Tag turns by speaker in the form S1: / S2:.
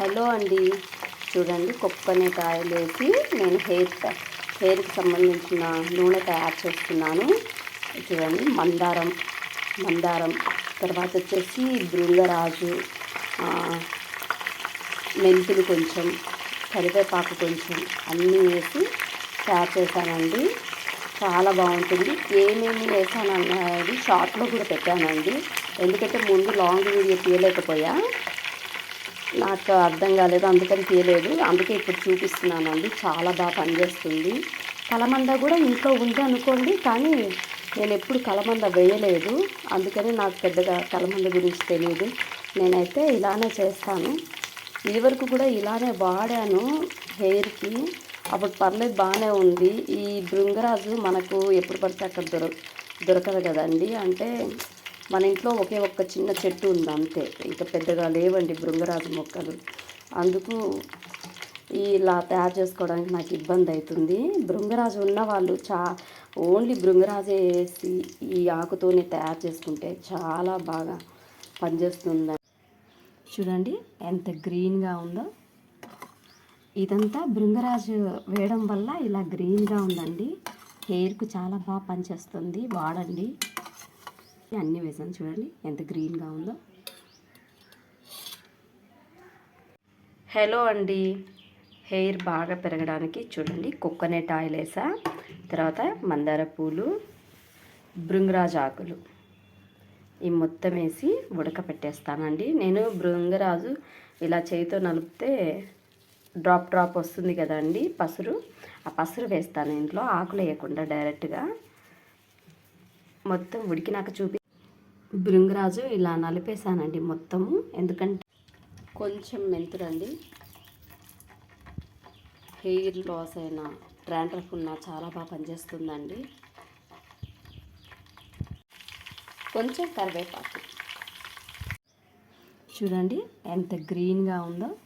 S1: Hello అండి. చూడండి కొప్పనే కాయలు వేసి నేను హెయిర్ హెయిర్కి సంబంధించిన నూనె తయారు చేస్తున్నాను. చూడండి మందారం మందారం. తర్వాత వచ్చేసి బృంగరాజు మెంతులు కొంచెం కరివేపాకు కొంచెం అన్నీ వేసి తయారు చేశానండి. చాలా బాగుంటుంది. ఏమేమి వేసాను అన్నది షార్ట్లో కూడా పెట్టానండి. ఎందుకంటే ముందు లాంగ్ వీడియో తీయలేకపోయా. నాకు అర్థం కాలేదు అందుకని తీయలేదు. అందుకే ఇప్పుడు చూపిస్తున్నానండి. చాలా బాగా పనిచేస్తుంది. కలమంద కూడా ఇంట్లో ఉంది అనుకోండి కానీ నేను ఎప్పుడు కలమంద వేయలేదు. అందుకని నాకు పెద్దగా కలమంద గురించి తెలియదు నేనైతే ఇలానే చేస్తాను. ఇదివరకు కూడా ఇలానే వాడాను హెయిర్కి. అప్పుడు పర్లేదు బాగానే ఉంది. ఈ బృంగరాజు మనకు ఎప్పుడు పడితే అక్కడ దొర దొరకదు కదండి. అంటే మన ఇంట్లో ఒకే ఒక్క చిన్న చెట్టు ఉంది అంతే. ఇంకా పెద్దగా లేవండి బృంగరాజు మొక్కలు. అందుకు ఇలా తయారు చేసుకోవడానికి నాకు ఇబ్బంది అవుతుంది. బృంగరాజు ఉన్న వాళ్ళు చా ఓన్లీ బృంగరాజే వేసి ఈ ఆకుతోనే తయారు చేసుకుంటే చాలా బాగా పనిచేస్తుంది చూడండి ఎంత గ్రీన్గా ఉందో. ఇదంతా బృంగరాజు వేయడం వల్ల ఇలా గ్రీన్గా ఉందండి. హెయిర్కు చాలా బాగా పనిచేస్తుంది. వాడండి. అన్నీ వేసాను చూడండి ఎంత గ్రీన్గా ఉందో. హలో అండి. హెయిర్ బాగా పెరగడానికి చూడండి. కోకోనట్ ఆయిల్ వేసా. తర్వాత మందార పూలు బృంగరాజు ఆకులు. ఈ మొత్తం వేసి ఉడకపెట్టేస్తానండి. నేను బృంగరాజు ఇలా చేయితో నలిపితే డ్రాప్ డ్రాప్ వస్తుంది కదండి పసురు. ఆ పసురు వేస్తాను ఇంట్లో. ఆకులు వేయకుండా డైరెక్ట్గా మొత్తం ఉడికినాక చూపి బృంగరాజు ఇలా నలిపేసానండి మొత్తము. ఎందుకంటే కొంచెం మెంతురండి హెయిర్ లాస్ అయినా ట్రాండ్రఫ్ ఉన్నా చాలా బాగా పనిచేస్తుందండి. కొంచెం కరివేపాకు. చూడండి ఎంత గ్రీన్గా ఉందో.